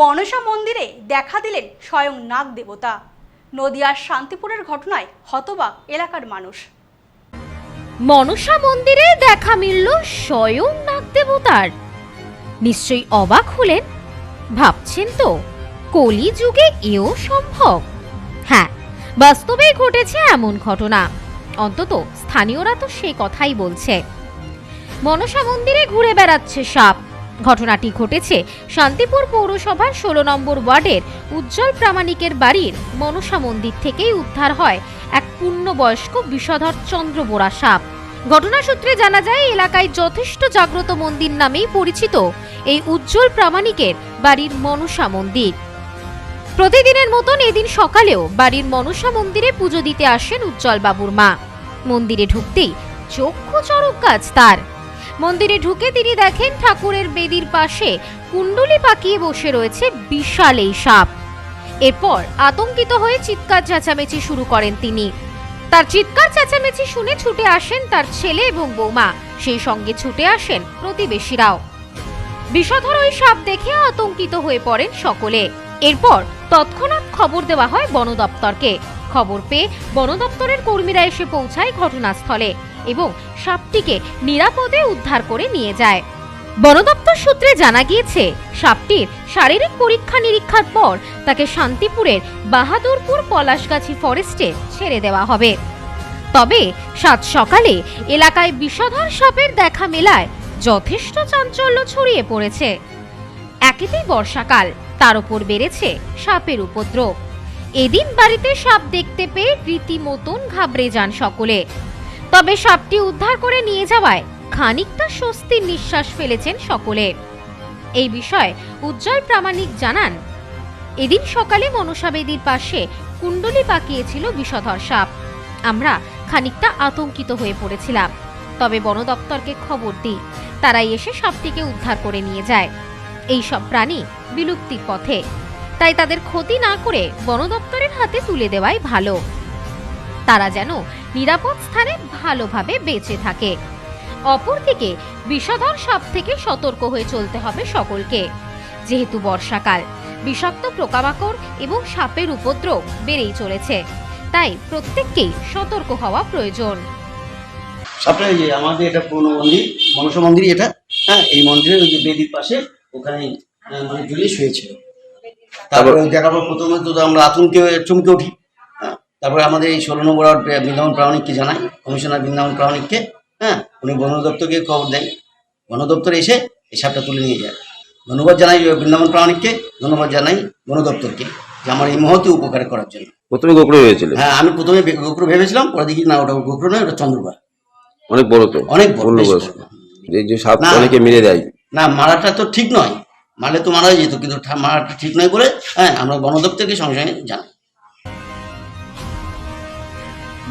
মনসা মন্দিরে দেখা দিলেন স্বয়ং নাগ দেবতা নদিয়ার শান্তিপুরের ঘটনায় হতবাক এলাকার মানুষ। মনসা মন্দিরে দেখা মিলল স্বয়ং নাগদেবতার। নিশ্চয়ই অবাক হলেন, ভাবছেন তো কলি যুগে এও সম্ভব। হ্যাঁ বাস্তবেই ঘটেছে এমন ঘটনা। অন্তত স্থানীয়রা তো সেই কথাই বলছে। মনসা মন্দিরে ঘুরে বেড়াচ্ছে সাপ। ঘটনাটি ঘটেছে শান্তিপুর পৌরসভার ষোলো নম্বর ওয়ার্ডের উজ্জ্বল প্রামাণিকের বাড়ির মনসা মন্দির থেকেই উদ্ধার হয় এক পূর্ণবয়স্ক বিষধর চন্দ্র বোরা সাপ। ঘটনা সূত্রে জানা যায়, এলাকায় যথেষ্ট জাগ্রত মন্দির নামেই পরিচিত এই উজ্জ্বল প্রামাণিকের বাড়ির মনসা মন্দির। প্রতিদিনের মতন এদিন সকালেও বাড়ির মনসা মন্দিরে পুজো দিতে আসেন উজ্জ্বল বাবুর মা। মন্দিরে ঢুকতেই চক্ষু চরক গাছ তার। মন্দিরে ঢুকে তিনি দেখেন ঠাকুরের বেদির পাশে কুণ্ডলি পাকিয়ে বসে রয়েছে বিশাল এই সাপ। এরপর আতঙ্কিত হয়ে চিৎকার চেঁচামেচি শুরু করেন তিনি। তার চিৎকার চেঁচামেচি শুনে ছুটে আসেন তার ছেলে এবং বৌমা। সেই সঙ্গে ছুটে আসেন প্রতিবেশীরাও। বিষধর ওই সাপ দেখে আতঙ্কিত হয়ে পড়েন সকলে। এরপর তৎক্ষণাৎ খবর দেওয়া হয় বন দপ্তরকে খবর পেয়ে বন দপ্তরের কর্মীরা এসে পৌঁছায় ঘটনাস্থলে। এবং সাপটিকে নিরাপদে উদ্ধার করে নিয়ে যায়। বন দপ্তর সূত্রে জানা গিয়েছে, সাপটির শারীরিক পরীক্ষা নিরীক্ষার পর তাকে শান্তিপুরের বাহাদুরপুর পলাশগাছি ফরেস্টে ছেড়ে দেওয়া হবে। তবে সাত সকালে এলাকায় বিষধর সাপের দেখা মেলায় যথেষ্ট চাঞ্চল্য ছড়িয়ে পড়েছে। একেতেই বর্ষাকাল, তার উপর বেড়েছে সাপের উপদ্রব। এদিন বাড়িতে সাপ দেখতে পেয়ে রীতিমতন ঘাবড়ে যান সকলে। তবে সাপটি উদ্ধার করে নিয়ে যাওয়ায় খানিকটা স্বস্তির নিঃশ্বাস ফেলেছেন সকলে। এই বিষয়ে উজ্জ্বল প্রামাণিক জানান, এদিন সকালে মনসাবেদীর পাশে কুণ্ডলি পাকিয়েছিল বিষধর সাপ। আমরা খানিকটা আতঙ্কিত হয়ে পড়েছিলাম। তবে বন দপ্তরকে খবর দিই, তারাই এসে সাপটিকে উদ্ধার করে নিয়ে যায়। এই সব প্রাণী বিলুপ্তির পথে। তাই তাদের ক্ষতি না করে বন দপ্তরের হাতে তুলে দেওয়াই ভালো। তারা যেন নিরাপদ স্থানে ভালোভাবে বেঁচে থাকে। অপরদিকে বিষধর সাপ থেকে সতর্ক হয়ে চলতে হবে সকলকে। যেহেতু বর্ষাকাল বিষাক্ত পোকামাকড় এবং সাপের উপদ্রব বেড়েই চলেছে তাই প্রত্যেককেই সতর্ক হওয়া প্রয়োজন। সাপটা যে আমাদের এটা পুরনো মন্দির মনসা মন্দির এটা। হ্যাঁ এই মন্দিরের ওই যে বেদির পাশে ওখানে মানে ঝুলিয়ে শুয়েছিল। তারপরে দেখার পর প্রথমে তো আমরা আতঙ্কে চমকে উঠি। তারপরে আমাদের এই ষোলো নম্বর ওয়ার্ড বৃন্দাবন প্রামাণিককে জানাই কমিশনার বৃন্দাবন প্রামাণিককে হ্যাঁ উনি বন দপ্তরকে খবর দেয় বন দপ্তর এসে এই সাপটা তুলে নিয়ে যায়। ধন্যবাদ জানাই বৃন্দাবন প্রামাণিককে ধন্যবাদ জানাই বন দপ্তরকে যে আমার এই মুহূর্তে উপকার করার জন্য। প্রথমে গোকড়ে হয়েছিল? হ্যাঁ আমি প্রথমে গোকুর ভেবেছিলাম পরে দেখি না ওটা গোকুর নয় ওটা চন্দ্রবা অনেক বড় তো। অনেক বড়, যে সাপ। অনেকে মেরে দেয়। না মারাটা তো ঠিক নয়। মারলে তো মারা যেত কিন্তু মারাটা ঠিক নয় বলে হ্যাঁ আমরা বন দপ্তরকে সঙ্গে সঙ্গে জানাই।